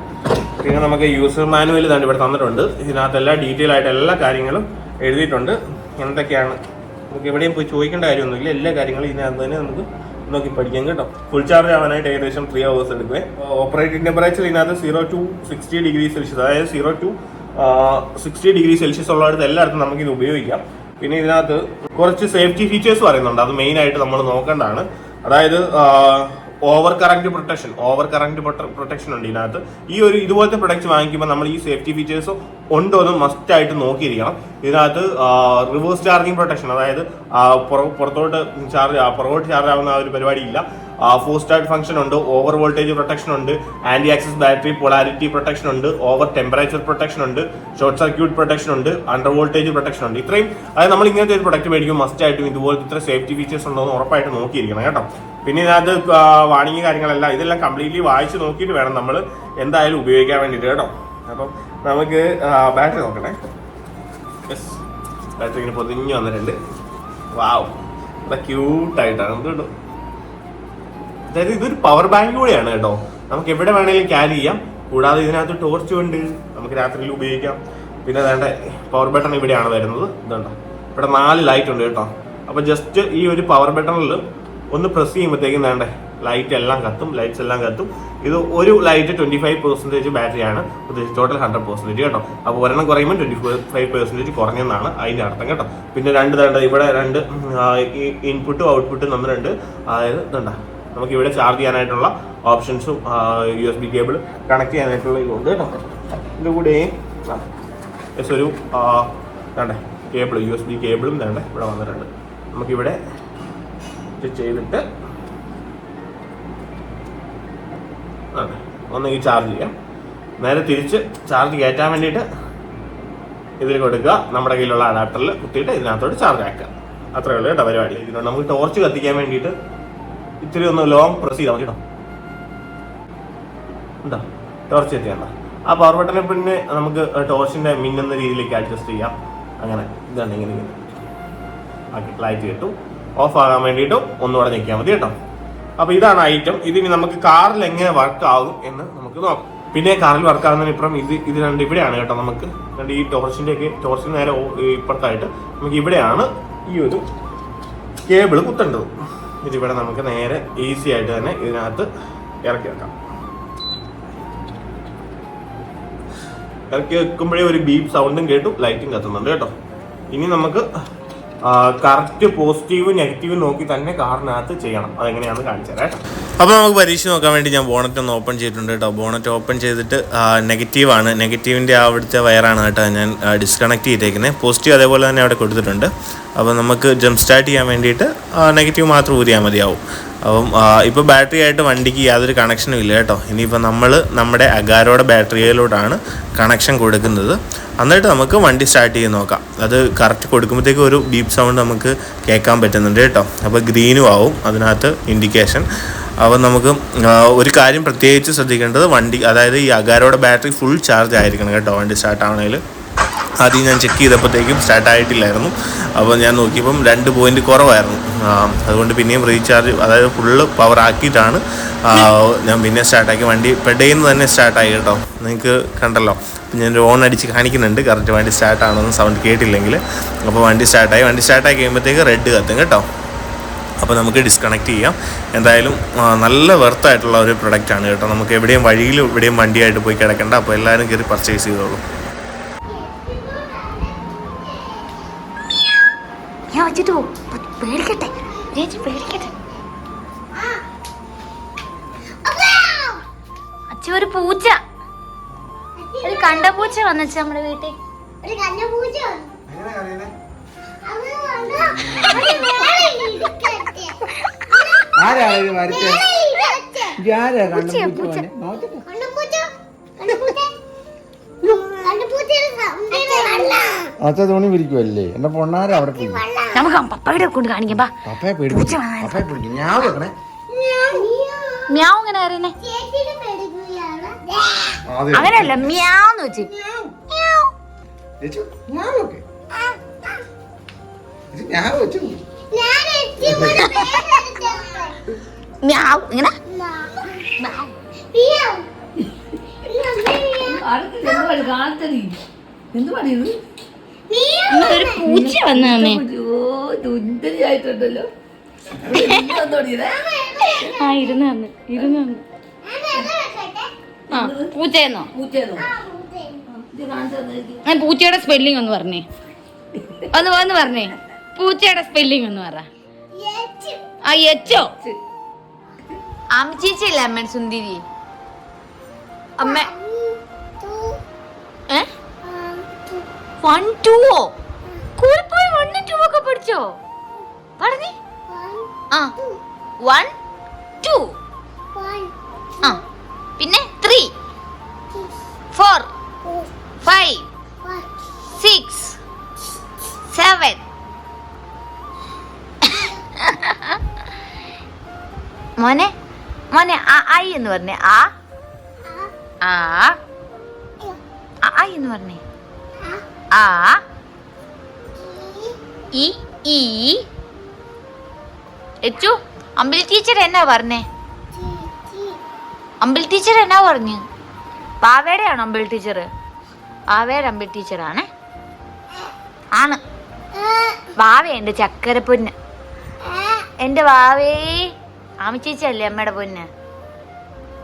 പിന്നെ നമുക്ക് യൂസർ മാനുവൽ തന്നെ ഇവിടെ തന്നിട്ടുണ്ട്. ഇതിനകത്ത് എല്ലാ ഡീറ്റെയിൽ ആയിട്ട് എല്ലാ കാര്യങ്ങളും എഴുതിയിട്ടുണ്ട്. എന്തൊക്കെയാണ്? നമുക്ക് എവിടെയും പോയി ചോദിക്കേണ്ട കാര്യമൊന്നുമില്ല. എല്ലാ കാര്യങ്ങളും ഇതിനകത്ത് തന്നെ നമുക്ക് നോക്കി പഠിക്കാം കേട്ടോ. ഫുൾ ചാർജ് ആവാനായിട്ട് ഏകദേശം ത്രീ അവേഴ്സ് എടുക്കുവേ. ഓപ്പറേറ്റിംഗ് ടെമ്പറേച്ചർ ഇതിനകത്ത് zero to sixty degree Celsius അതായത് zero to sixty degree Celsius ഉള്ളിടത്ത് എല്ലായിടത്തും ഇത് ഉപയോഗിക്കാം. പിന്നെ ഇതിനകത്ത് കുറച്ച് സേഫ്റ്റി ഫീച്ചേഴ്സ് പറയുന്നുണ്ട്. അത് മെയിനായിട്ട് നമ്മൾ നോക്കേണ്ടതാണ്. അതായത് over current protection over current protection ഉണ്ട് ഇതിനകത്ത്. ഈ ഒരു ഇതുപോലത്തെ പ്രൊഡക്റ്റ് വാങ്ങിക്കുമ്പോൾ നമ്മൾ ഈ സേഫ്റ്റി ഫീച്ചേഴ്സ് ഉണ്ടോ എന്ന് മസ്റ്റ് ആയിട്ട് നോക്കിയിരിക്കണം. ഇതിനകത്ത് റിവേഴ്സ് ചാർജിങ് പ്രൊട്ടക്ഷൻ അതായത് പുറത്തോട്ട് ചാർജ് പുറകോട്ട് ചാർജ് ആവുന്ന ആ ഒരു പരിപാടി ഇല്ല ഫോർ സ്റ്റാർട്ട് ഫംഗ്ഷൻ ഉണ്ട് ഓവർ വോൾട്ടേജ് പ്രൊട്ടക്ഷൻ ഉണ്ട് anti axis battery polarity protection ഉണ്ട് ഓവർ ടെമ്പറേച്ചർ പ്രൊട്ടക്ഷൻ ഉണ്ട് ഷോർട്ട് സർക്യൂട്ട് പ്രൊട്ടക്ഷൻ ഉണ്ട് അണ്ടർ വോൾട്ടേജ് പ്രൊട്ടക്ഷൻ ഉണ്ട്. ഇത്രയും അതായത് നമ്മൾ ഇങ്ങനത്തെ ഒരു പ്രൊഡക്റ്റ് മേടിക്കും മസ്റ്റ് ആയിട്ടും ഇതുപോലത്തെ ഇത്ര സേഫ്റ്റി ഫീച്ചേഴ്സ് ഉണ്ടോ എന്ന് ഉറപ്പായിട്ട് നോക്കിയിരിക്കണം കേട്ടോ. പിന്നെ ഇതിനകത്ത് വാണിംഗ് കാര്യങ്ങളെല്ലാം ഇതെല്ലാം കംപ്ലീറ്റ്ലി വായിച്ച് നോക്കിയിട്ട് വേണം നമ്മൾ എന്തായാലും ഉപയോഗിക്കാൻ വേണ്ടിയിട്ട് കേട്ടോ. അപ്പം നമുക്ക് ബാറ്ററി നോക്കണേ യെസ് ബാറ്ററി ഇങ്ങനെ പൊതിഞ്ഞ് വന്നിട്ടുണ്ട്. വാവ് നല്ല ക്യൂട്ടായിട്ടാണ് എന്ത് കേട്ടോ. അതായത് ഇതൊരു പവർ ബാങ്ക് കൂടെയാണ് കേട്ടോ. നമുക്ക് എവിടെ വേണമെങ്കിലും ക്യാരി ചെയ്യാം. കൂടാതെ ഇതിനകത്ത് ടോർച്ച് ഉണ്ട്. നമുക്ക് രാത്രിയിൽ ഉപയോഗിക്കാം. പിന്നെ വേണ്ട പവർ ബട്ടൺ ഇവിടെയാണ് വരുന്നത്. ഇതുണ്ടോ? ഇവിടെ നാല് ലൈറ്റ് ഉണ്ട് കേട്ടോ. അപ്പൊ ജസ്റ്റ് ഈ ഒരു പവർ ബട്ടണിൽ ഒന്ന് പ്രസ് ചെയ്യുമ്പോഴത്തേക്കും വേണ്ടേ ലൈറ്റ് എല്ലാം കത്തും ലൈറ്റ്സ് എല്ലാം കത്തും. ഇത് ഒരു ലൈറ്റ് ട്വന്റി ഫൈവ് പെർസെന്റേജ് ബാറ്ററിയാണ് ടോട്ടൽ ഹൺഡ്രഡ് പെർസെന്റേജ് കേട്ടോ. അപ്പോൾ ഒരെണ്ണം കുറയുമ്പോൾ ട്വന്റി ഫൈവ് പെർസെന്റേജ് കുറഞ്ഞെന്നാണ് അതിന്റെ അർത്ഥം കേട്ടോ. പിന്നെ രണ്ട് തേണ്ട ഇവിടെ രണ്ട് ഇൻപുട്ടും ഔട്ട്പുട്ടും തന്നിട്ടുണ്ട് അതായത് ഇതുണ്ടാ? നമുക്ക് ഇവിടെ ചാർജ് ചെയ്യാനായിട്ടുള്ള ഓപ്ഷൻസും U S B cable connect ചെയ്യാനായിട്ടുള്ള ഇതുണ്ട് കേട്ടോ. ഇത് കൂടെ യെസ് ഒരു വേണ്ടേ കേബിൾ യു എസ് ബി കേബിളും വേണ്ടേ ഇവിടെ വന്നിട്ടുണ്ട്. നമുക്കിവിടെ ചെയ്തിട്ട് ഒന്നെങ്കിൽ ചാർജ് ചെയ്യാം. നേരെ തിരിച്ച് ചാർജ് കയറ്റാൻ വേണ്ടിയിട്ട് ഇതിൽ കൊടുക്കുക. നമ്മുടെ കയ്യിലുള്ള അഡാപ്റ്ററിൽ കുത്തിയിട്ട് ഇതിനകത്തോട്ട് ചാർജ് ആക്കുക. അത്രേ ഉള്ളൂ കേട്ടോ പരിപാടി. ഇതിനോട് നമുക്ക് ടോർച്ച് കത്തിക്കാൻ വേണ്ടിയിട്ട് ഇത്തിരി ഒന്ന് ലോങ് പ്രസ് ചെയ്താൽ മതി കേട്ടോ. ടോർച്ച് എത്തിയണ്ട ആ പവർ ബട്ടനെ പിന്നെ നമുക്ക് ടോർച്ചിന്റെ മിന്നുന്ന രീതിയിലേക്ക് അഡ്ജസ്റ്റ് ചെയ്യാം. അങ്ങനെ ഇതാണ് ഇങ്ങനെ ഇങ്ങനെ. ആക്കി ലൈറ്റ് കിട്ടും ഓഫ് ആകാൻ വേണ്ടിയിട്ടും ഒന്നുകൂടെ ഞെക്കിയാൽ മതി കേട്ടോ. അപ്പൊ ഇതാണ് ഐറ്റം ഇതിനി നമുക്ക് കാറിൽ എങ്ങനെ വർക്ക് ആകും എന്ന് നമുക്ക് നോക്കാം. പിന്നെ കാറിൽ വർക്ക് ആകുന്നതിന് ഇപ്പുറം ഇത് ഇത് രണ്ട് ഇവിടെയാണ് കേട്ടോ നമുക്ക്. രണ്ട് ഈ ടോർച്ചിന്റെ ഒക്കെ ടോർച്ചിന് നേരെ ഇപ്പുറത്തായിട്ട് നമുക്ക് ഇവിടെയാണ് ഈ ഒരു കേബിൾ കുത്തേണ്ടത്. ഇതിവിടെ നമുക്ക് നേരെ ഈസി ആയിട്ട് തന്നെ ഇതിനകത്ത് ഇറക്കി വെക്കാം. ഇറക്കി വെക്കുമ്പോഴേ ഒരു ബീപ്പ് സൗണ്ടും കേട്ടു ലൈറ്റും കത്തുന്നുണ്ട് കേട്ടോ. ഇനി നമുക്ക് കറക്റ്റ് പോസിറ്റീവ് നെഗറ്റീവ് നോക്കി തന്നെ കാറിനകത്ത് ചെയ്യണം. അതെങ്ങനെയാണെന്ന് കാണിച്ചു തരാം അപ്പോൾ നമുക്ക് പരീക്ഷ നോക്കാൻ വേണ്ടി ഞാൻ ബോണറ്റ് ഒന്ന് ഓപ്പൺ ചെയ്തിട്ടുണ്ട് കേട്ടോ. ബോണറ്റ് ഓപ്പൺ ചെയ്തിട്ട് നെഗറ്റീവാണ് ആണ്. ആ അവിടുത്തെ വയറാണ് കേട്ടോ ഞാൻ ഡിസ്കണക്ട് ചെയ്തേക്കുന്നത് പോസിറ്റീവ് അതേപോലെ തന്നെ അവിടെ കൊടുത്തിട്ടുണ്ട്. അപ്പോൾ നമുക്ക് ജംപ് സ്റ്റാർട്ട് ചെയ്യാൻ വേണ്ടിയിട്ട് നെഗറ്റീവ് മാത്രം ഊരിയാൽ മതിയാവും. അപ്പം ഇപ്പോൾ ബാറ്ററി ആയിട്ട് വണ്ടിക്ക് യാതൊരു കണക്ഷനും ഇല്ല കേട്ടോ. ഇനിയിപ്പോൾ നമ്മൾ നമ്മുടെ അഗാരോടെ ബാറ്ററിയിലോട്ടാണ് കണക്ഷൻ കൊടുക്കുന്നത്. എന്നിട്ട് നമുക്ക് വണ്ടി സ്റ്റാർട്ട് ചെയ്ത് നോക്കാം. അത് കറക്റ്റ് കൊടുക്കുമ്പോഴത്തേക്ക് ഒരു ബീപ്പ് സൗണ്ട് നമുക്ക് കേൾക്കാൻ പറ്റുന്നുണ്ട് കേട്ടോ. അപ്പോൾ ഗ്രീനും ആവും. അതിനകത്ത് ഇൻഡിക്കേഷൻ അപ്പോൾ നമുക്ക് ഒരു കാര്യം പ്രത്യേകിച്ച് ശ്രദ്ധിക്കേണ്ടത് വണ്ടി അതായത് ഈ അഗാരോടെ ബാറ്ററി ഫുൾ ചാർജ് ആയിരിക്കണം കേട്ടോ വണ്ടി സ്റ്റാർട്ട് ആദ്യം ഞാൻ ചെക്ക് ചെയ്തപ്പോഴത്തേക്കും സ്റ്റാർട്ട് ആയിട്ടില്ലായിരുന്നു. അപ്പോൾ ഞാൻ നോക്കിയപ്പം രണ്ട് പോയിന്റ് കുറവായിരുന്നു. അതുകൊണ്ട് പിന്നെയും റീചാർജ് അതായത് ഫുള്ള് പവർ ആക്കിയിട്ടാണ് ഞാൻ പിന്നെ സ്റ്റാർട്ടാക്കി വണ്ടി പെടേന്ന് തന്നെ സ്റ്റാർട്ടായി കേട്ടോ. നിങ്ങൾക്ക് കണ്ടല്ലോ ഞാൻ ഓൺ അടിച്ച് കാണിക്കുന്നുണ്ട്. കറക്റ്റ് വണ്ടി സ്റ്റാർട്ടാണെന്ന് സൗണ്ട് കേട്ടില്ലെങ്കിൽ. അപ്പോൾ വണ്ടി സ്റ്റാർട്ടായി വണ്ടി സ്റ്റാർട്ടായി കഴിയുമ്പോഴത്തേക്ക് റെഡ് കത്തും കേട്ടോ. അപ്പോൾ നമുക്ക് ഡിസ്കണക്ട് ചെയ്യാം. എന്തായാലും നല്ല വെർത്തായിട്ടുള്ള ഒരു പ്രൊഡക്റ്റാണ് കേട്ടോ. നമുക്ക് എവിടെയും വഴിയിൽ എവിടെയും വണ്ടിയായിട്ട് പോയി കിടക്കേണ്ട. അപ്പോൾ എല്ലാവരും കയറി പർച്ചേസ് ചെയ്തോളൂ. ഞാൻ വെച്ചിട്ട് പോകും പേടിക്കട്ടെ. ചേച്ചി പേടിക്കട്ടെ. അച്ഛ ഒരു പൂച്ച. ഒരു കണ്ട പൂച്ച വന്നച്ച നമ്മുടെ വീട്ടിൽ. ഒരു കഞ്ഞ ആരാണ് ഇത് വരച്ചേ ഇത് ആരാ കണ്ണുപൂച്ച പൂച്ച. വന്നെ? നോക്കട്ടെ. അത്ത തുണി പിടിക്കുമല്ലേ എന്റെ പൊണ്ണാര അവിടെ. നമുക്ക് പപ്പയുടെ കൊണ്ട് കാണിക്കാം പപ്പയെ പേടിപ്പിക്കും പപ്പയെ പിടിക്കും ഞാൻ വെക്കണേ. മിയാവ്. ഇങ്ങനെ അറിയുന്നേ? അങ്ങനെയല്ല മ്യാന്ന് വെച്ച്. ഞാൻ വെച്ചു. മ്യാവ് ഇങ്ങനെ. ഒരു പൂച്ച വന്നേ ആയിട്ടുണ്ടല്ലോ ആ ഇരുന്ന് വന്ന് ഇരുന്ന് വന്ന്. ഞാൻ വെള്ളം വെക്കട്ടെ. ആ പൂച്ചയെന്നോ? ഞാൻ പൂച്ചയുടെ സ്പെല്ലിംഗ് ഒന്ന് പറഞ്ഞേ. ഒന്ന് ഒന്ന് പറഞ്ഞേ. പൂച്ചയുടെ സ്പെല്ലിംഗ് ഒന്ന് പറ. ആ എച്ചോ അമ്മ സുന്ദരി അമ്മ ടു. ഏ ആ, ടു. വൺ ടുവോ പോയി വണ്ണും ടു ഒക്കെ പഠിച്ചോ? പറഞ്ഞേ. ആ. വൺ ടു ആ. പിന്നെ three four five. Six seven മോനെ മോനെ ആ ഐ എന്ന് പറഞ്ഞേ ആ? ആ, ആ ഐ എന്ന് പറഞ്ഞേ? ആ, ഇ, ഇ എച്ചു അമ്പിൽ ടീച്ചർ എന്നാ പറഞ്ഞേ. അമ്പിളി ടീച്ചർ എന്നാ പറഞ്ഞു? പാവേടെ അമ്പിൾ ടീച്ചർ പാവേടെ അമ്പിൾ ടീച്ചറാണ്? ആണ്. ആ, വാവേ എന്റെ ചക്കര പൊന്ന് ആ, എന്റെ വാവേ ആമിച്ചേച്ചി അല്ലേ അമ്മയുടെ പൊന്ന്?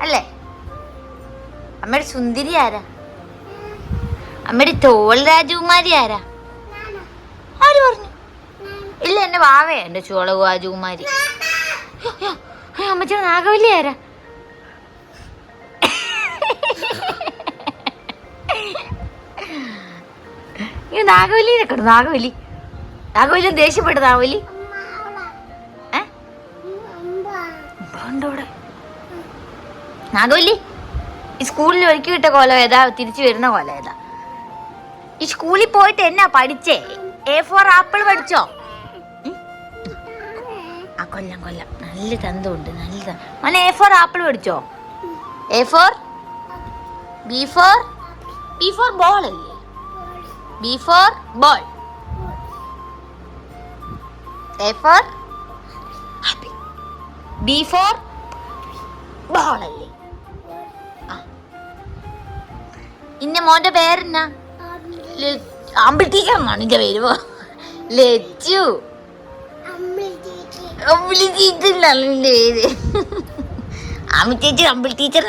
അല്ലേ? അമ്മയുടെ സുന്ദരി ആരാ? അമ്മയുടെ തോൾ രാജകുമാരി ആരാ? ആര് പറഞ്ഞു? ഇല്ല എന്റെ വാവേ എന്റെ ചോള രാജകുമാരി. അമ്മച്ചി നാഗവല്ലി ആരാ? ഈ നാഗവല്ലി. നാഗവല്ലി ദേഷ്യപ്പെട്ടു നാഗവല്ലി. നാഗവല്ലി ഈ സ്കൂളിൽ ഒരുക്കി വിട്ട കോലം ഏതാ? തിരിച്ചു വരുന്ന കോലം ഏതാ? ഈ സ്കൂളിൽ പോയിട്ട് എന്നാ പഠിച്ചേ? എ ഫോർ ആപ്പിൾ പഠിച്ചോ? ആ കൊല്ലം കൊല്ലം. നല്ല തന്തമുണ്ട് നല്ല മോനെ എ ഫോർ ആപ്പിൾ പഠിച്ചോ? A for B for B for ball അല്ലേ? B for ball A for B for ball അല്ലേ? ഇന്ന മോന്റെ പേരെന്നാ? അമ്പിൾ. ടീച്ചർ എന്നാണ് എന്റെ പേര്. ലച്ചു. അമ്പിളി ടീച്ചർ. എന്നാണ് എന്റെ പേര്. അമ്മ ചേച്ചി അമ്പിൾ ടീച്ചർ.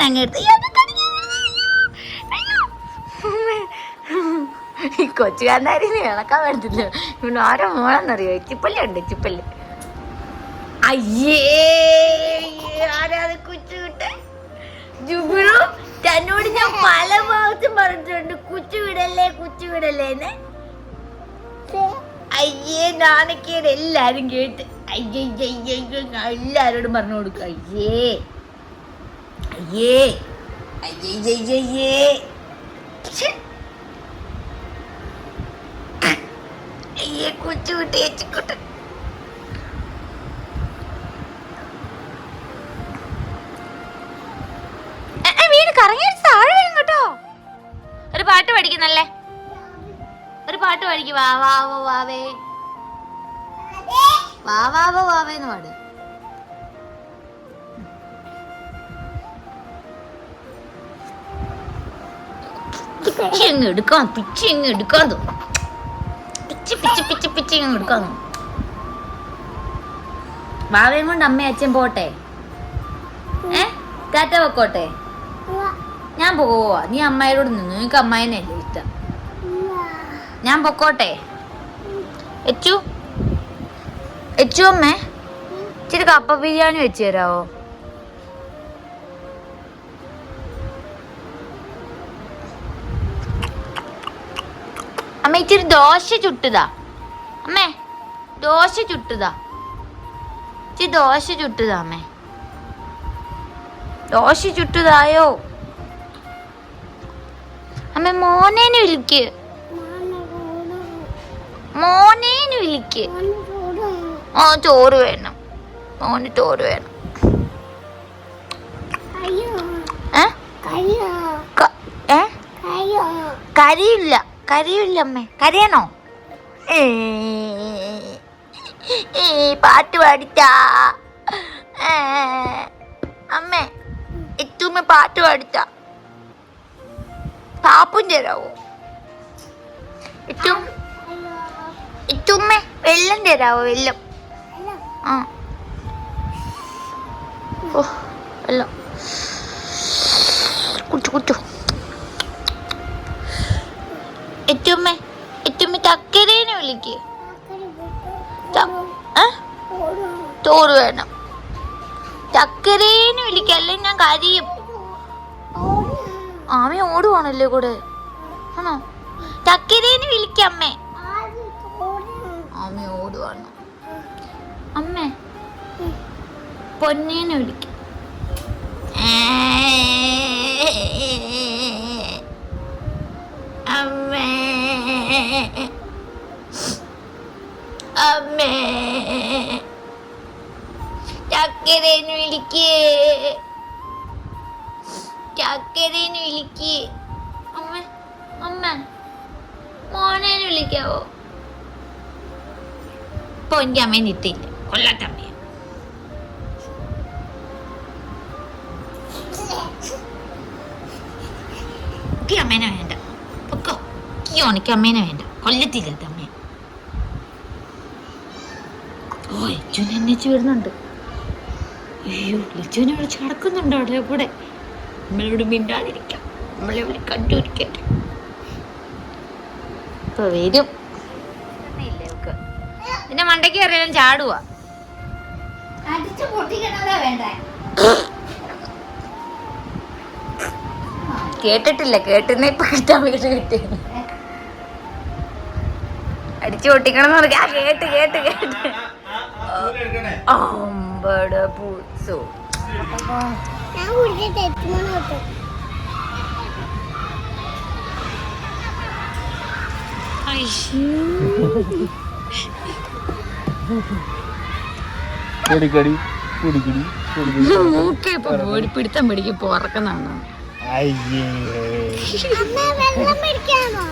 ഈ കൊച്ചുകാരനാരിനെ ഇളക്കാൻ പറ്റത്തില്ല ഇവിടെ ആരോ മോളെന്നറിയോ? ചിപ്പല്ലി ഉണ്ട് ചിപ്പല്ലി അയ്യേ. ആരാത് കുച്ചുവിട്ടെ ജുബിറു? തന്നോട് ഞാൻ പല ഭാഗത്തും പറഞ്ഞിട്ടുണ്ട്. കുച്ചു വിടല്ലേ കുച്ചു വിടല്ലേന്ന് അയ്യേ നാണക്കേട് എല്ലാരും കേട്ട്. അയ്യേ അയ്യേ അയ്യേ ഞാൻ എല്ലാരോടും പറഞ്ഞു കൊടുക്കും. അയ്യേ അയ്യേ അയ്യേ അയ്യേ അയ്യേ ഛെ. അയ്യേ കൊച്ചുകുട്ടി ഏച്ചിക്കുട്ടൻ ഏ, ഏ, വീണ് കറങ്ങി താഴെ വീഴും കേട്ടോ. ഒരു പാട്ട് പഠിക്കുന്നല്ലേ? ഒരു പാട്ട് പഠിക്കും. വാ വാ വാവേ വാ വാ. വാവേ എന്ന് പാട്. പിച്ചി അങ്ങ് എടുക്കാൻ പിച്ചി അങ്ങ് എടുക്കാൻ പിച്ചി പിച്ചി പിച്ചി പിച്ചി അങ്ങ് എടുക്കാൻ തോന്നും കൊണ്ട് അമ്മയും അച്ഛൻ പോട്ടെ? ഏ? ടാറ്റ വെക്കോട്ടെ പോവാ. നീ അമ്മായിരോട് നിന്നു. നിനക്ക് അമ്മായിനെ അല്ലേ ഇഷ്ടം. ഞാൻ പൊക്കോട്ടെ. എച്ചു? എച്ചു അമ്മേ? ഇച്ചിരി കപ്പ ബിരിയാണി വെച്ച് തരാവോ? അമ്മ ഇച്ചിരി ദോശ ചുട്ടുതാ. അമ്മേ ദോശ ചുട്ടുതാ. ഇച്ചിരി ദോശ ചുട്ടുതാ അമ്മേ. ദോശ ചുട്ടുതായോ? അമ്മ മോനേനെ വിളിക്ക്. മോനേനെ വിളിക്ക്. ആ ചോറ് വേണം. മോന് ചോറ് വേണം. കരിയില്ല. കരിയില്ല അമ്മേ. ഏ, പാട്ട് പാടിച്ചാ. അമ്മേ എത്തുമ്മ പാട്ട് പാടിച്ച. പാപ്പും തരാവോ? ഇറ്റുമ്മേ വെള്ളം തരാവോ വെള്ളം ആ. ഓ വെള്ളം കുച്ചു കുച്ചു ഇറ്റുമ്മേ എറ്റുമ്മ ചക്കരേനെ വിളിക്ക്. തോറ് വേണം. ചക്കരേനെ വിളിക്ക അല്ലെങ്കിൽ ഞാൻ കരിയും. ആമി ഓടുവാണല്ലേ കൂടെ? ആണോ? ചക്കരേനെ വിളിക്കമ്മേ ആമി ഓടോ ആമ ഓടുവാണ്. അമ്മേ പൊന്നേനെ വിളിക്ക. അമ്മേ അമ്മേ ചക്കരേനെ വിളിക്കേ. ചക്കരേനെ വിളിക്ക്. അമ്മ അമ്മ മോനേനെ വിളിക്കാവോ? ഇപ്പൊ എന്റെ അമ്മേനെ നിത്തില്ല കൊല്ലാത്ത അമ്മയെ. എനിക്ക് അമ്മേനെ വേണ്ട. പൊക്കോ. കിയോ എനിക്ക് അമ്മേനെ വേണ്ട. കൊല്ലത്തില്ലാത്ത അമ്മയെ. ഓ ലച്ചുവിനെ എന്നെച്ച് വരുന്നുണ്ട് അയ്യോ ലിച്ചുവിനെ വിളിച്ച് കിടക്കുന്നുണ്ട് അവിടെ? കൂടെ നമ്മളിവിടെ മിണ്ടാതിരിക്കാം നമ്മളിവിടെ കണ്ടുപിടിക്കട്ടെ ഇപ്പൊ വരും പിന്നെ മണ്ടയ്ക്ക് അറിയാൻ ചാടുവാ അടിച്ചു പൊട്ടിക്കണതാ വേണ്ടേ കേട്ടിട്ടില്ല കേട്ടുന്ന ഇപ്പൊ കിട്ടാൻ വീട് കിട്ടി അടിച്ചു പൊട്ടിക്കണം എന്ന് കേട്ട് കേട്ട് കേട്ട് കേട്ട് അമ്പട പൂസു ഞാൻ കുടിക്കട്ടെ എത്തുമണി തൊട്ട് പൊടിക്കടി പൊടിക്കടി. മൂക്കെ ഇപ്പൊ പോടി പിടുത്തം പിടിക്കും പോറക്കുന്നതാണ് അയ്യേ. അമ്മ വെള്ളം പിടിക്കാമോ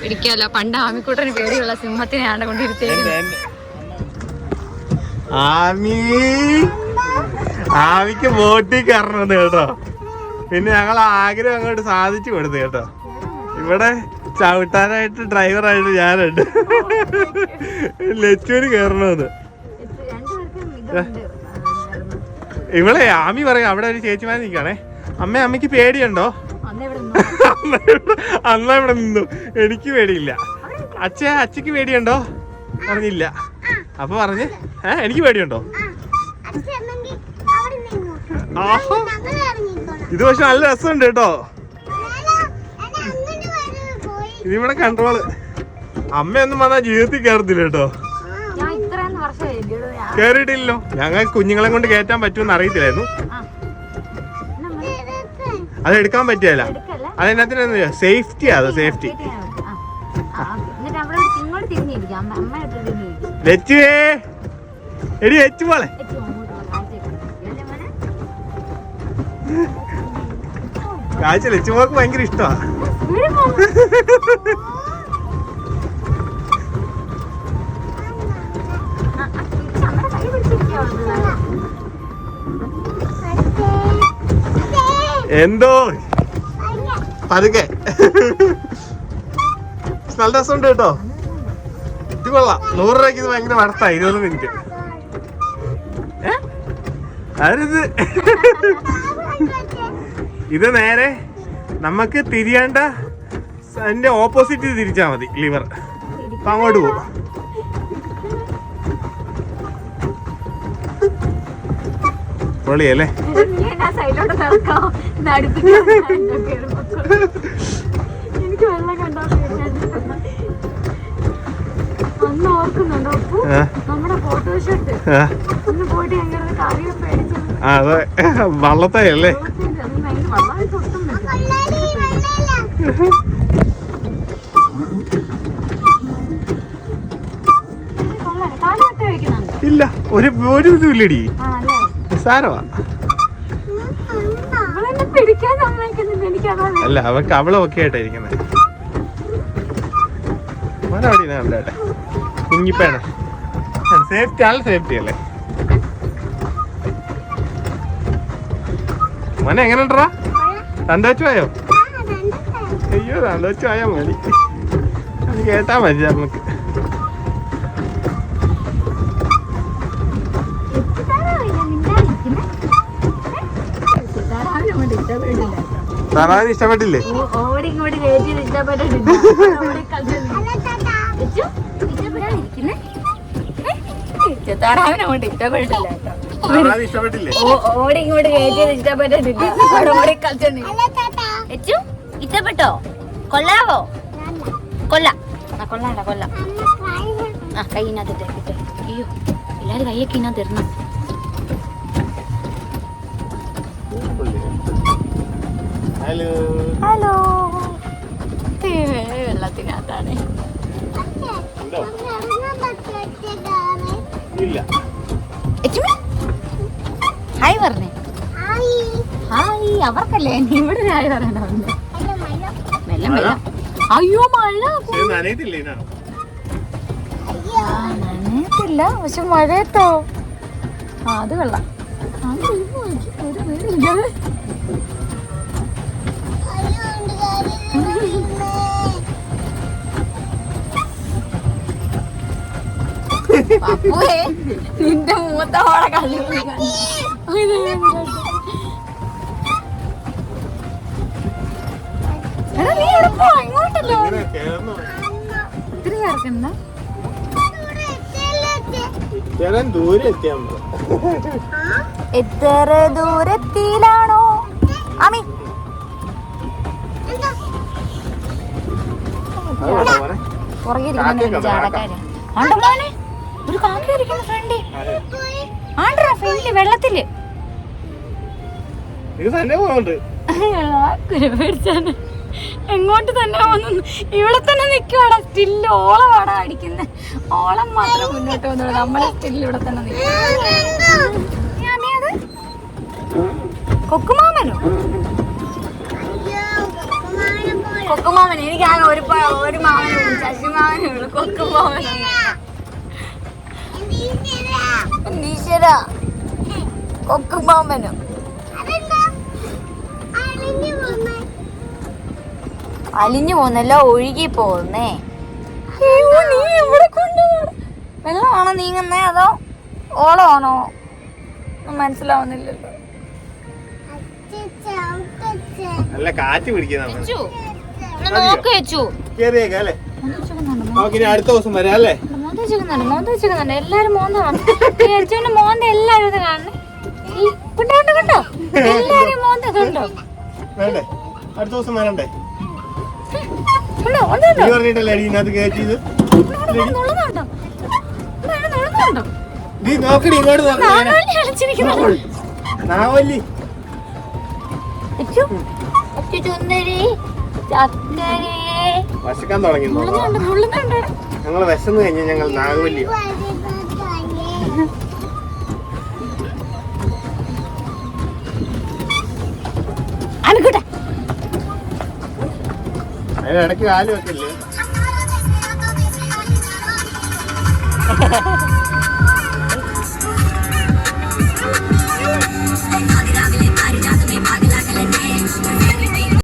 പിടിക്കാലോ പണ്ട് ആമിക്കൂട്ടന് പേടിയുള്ള സിംഹത്തിനെ ആണ്ട ആമീ ആമി. ആമിക്ക് ബോട്ടിൽ കയറണമെന്ന് കേട്ടോ. പിന്നെ ഞങ്ങൾ ആഗ്രഹം അങ്ങോട്ട് സാധിച്ചു കൊടുത്തു കേട്ടോ. ഇവിടെ ചവിട്ടാനായിട്ട് ഡ്രൈവറായിട്ട് ഞാനുണ്ട്. ലച്ചൂര് കയറണമെന്ന്. ഇവളെ ആമി പറയാം അവിടെ ഒരു ചേച്ചിമാരെ നിൽക്കണേ അമ്മ അമ്മയ്ക്ക് പേടിയുണ്ടോ? അന്ന ഇവിടെ നിന്നു. എനിക്ക് പേടിയില്ല. അച്ഛ അച്ഛക്ക് പേടിയുണ്ടോ? പറഞ്ഞില്ല. അപ്പൊ പറഞ്ഞ് ഏ എനിക്ക് പേടിയുണ്ടോ? ആഹാ. ഇത് പക്ഷെ നല്ല രസമുണ്ട് കേട്ടോ. ഇതിവിടെ കൺട്രോൾ അമ്മയൊന്നും വന്നാൽ ജീവിതത്തിൽ കയറത്തില്ല കേട്ടോ. കേറിയിട്ടില്ലല്ലോ. ഞങ്ങൾ കുഞ്ഞുങ്ങളെ കൊണ്ട് കയറ്റാൻ പറ്റുമെന്ന് അറിയത്തില്ലായിരുന്നു. അത് എടുക്കാൻ പറ്റിയല്ല. അതിനകത്തിന് സേഫ്റ്റി അത് സേഫ്റ്റി ലച്ചുവേ എടി ലച്ചു പോലെ കാഴ്ച ലച്ചുമോക്ക് ഭയങ്കര ഇഷ്ടമാ എന്തോ? പതുക്കെ. നല്ല രസമുണ്ട് കേട്ടോ. ഇത് കൊള്ളാം. നൂറ് രൂപയ്ക്ക് ഇത് ഭയങ്കര വർത്താ ഇരുപത് മിനിറ്റ്. അതായത് ഇത് നേരെ നമുക്ക് തിരിയേണ്ട അതിന്റെ ഓപ്പോസിറ്റ് തിരിച്ചാ മതി ലിവർ അപ്പൊ അങ്ങോട്ട് പോകും പൊളിയല്ലേ? ഓർക്കുന്നുണ്ടോ? നമ്മുടെ ഫോട്ടോഷൂട്ട് അതെ. വയ്ക്കുന്നുണ്ട് ഇല്ല ഒരു ഒരു ഇതും ഇല്ലടി ആ അല്ലേ? സാരവാ അല്ല അവക്ക് അവളും ഒക്കെ ആയിട്ടായിരിക്കുന്നത് അവിടെ കണ്ടേട്ടെ കുഞ്ഞിപ്പേണ. സേഫ്റ്റി ആൾ സേഫ്റ്റി അല്ലേ? മോനെ എങ്ങനെ ഉണ്ടറാ സന്തോഷമായോ അയ്യോ പോയാ മതി. അത് കേട്ടാ മതി നമുക്ക് താറാവിന് ഇഷ്ടപ്പെട്ടില്ലേ? തെറ്റിദ്ധാരണ കൊണ്ട് ഇഷ്ടപ്പെട്ടില്ല കേട്ടോ. ഓടി ഇങ്ങോട്ട് കയറ്റിയത് എച്ചു ഇഷ്ടപ്പെട്ടോ കൊള്ളാവോ കൊല്ല ആ കൊള്ളാണ്ട കൊല്ല ആ കൈ ഇതിനകത്തിട്ട് ഇട്ട് അയ്യോ എല്ലാരും കൈയൊക്കെ ഇതിനകത്ത് ഇടണം ഹലോ ഹലോ വെള്ളത്തിനകത്താണ് ഇല്ല എച്ചു ഹായ് പറഞ്ഞേ ഹായ് അവർക്കല്ലേ? നീ ഇവിടെ വെള്ളം വെള്ളം. അയ്യോ മഴ. നനയത്തില്ലേ പക്ഷെ മഴയത്തോ? ആ അത് കൊള്ളാം. നിന്റെ മൂത്തവളെ കളി എടാ നീ എവിടെ പോവാ ഇങ്ങോട്ടല്ലോ ഇങ്ങനെ കേറുന്നു ഒത്തിരി ചേർക്കണ്ട ചേരാൻ ദൂരെ എത്തിയാ മതി എത്ര ദൂരത്തിലാണോ? അമി. അതുകൊണ്ടാ മോനെ. പുറകെ കാക്കയൊക്കെ ഇരിക്കുന്ന ഉണ്ട്, ചാടക്കാര് ആണ്ട മോനെ? ഒരു കാക്ക ഇരിക്കുന്ന ഫ്രണ്ട്. ആണ്ടാ ഫ്രണ്ടിൽ വെള്ളത്തിൽ. ഇത് തന്നെ പോകുന്നുണ്ട് കുരു പേടിച്ചാണ്. എങ്ങോട്ട് തന്നെ വന്നു? ഇവിടെ തന്നെ നിൽക്കുവാടാ സ്റ്റില്ല് ഓളമാടാ അടിക്കുന്നത് ഓളം മാത്രം മുന്നോട്ട് വന്നു നമ്മളെ സ്റ്റില്ല് ഇവിടെ തന്നെ നിൽക്കും കൊക്കുമാമനോ? കൊക്കുമാമൻ എനിക്ക് ആകെ ഒരു ഒരു മാമനും ശശിമാമനും കൊക്കുമാമനും? കൊക്കുമാമനും അലിഞ്ഞു പോന്നല്ല ഒഴുകി പോന്നേ അയ്യോ, നീ എവിടെ കൊണ്ടുപോകണം വെള്ളമാണോ നീങ്ങുന്നേ? അതോ ഓളമാണോ? മനസ്സിലാവുന്നില്ലല്ലോ. നല്ല കാറ്റ് പിടിക്കുന്ന അടുത്ത ദിവസം വരാം അല്ലേ? മോന്ത വെച്ചേക്കുന്നുണ്ട് മോന്ത വെച്ചേക്കുന്നുണ്ട്. എല്ലാരും മോന്ത കാണും ഈ അടിച്ചോണ്ട് മോന്ത എല്ലാരും ഇത് കാണണേ കണ്ടോ കണ്ടോ കണ്ടോ? എല്ലാരും മോന്ത കണ്ടോ? വേണ്ടേ? അടുത്ത ദിവസം വരണ്ടേ? നീ കണ്ടോ പറഞ്ഞിട്ടല്ലേ അടി ഇതിനകത്ത് കയറ്റിയത്? നുള്ളുന്നുണ്ടോ നുള്ളുന്നുണ്ടോ നീ നോക്കടി ഇങ്ങോട്ട് നാവല്ലി വശക്കാൻ തുടങ്ങി ഞങ്ങൾ വിശന്ന് കഴിഞ്ഞാൽ ഞങ്ങൾ നാഗവല്ലിയോ ഇടയ്ക്ക് കാൽ വെക്കില്ലേ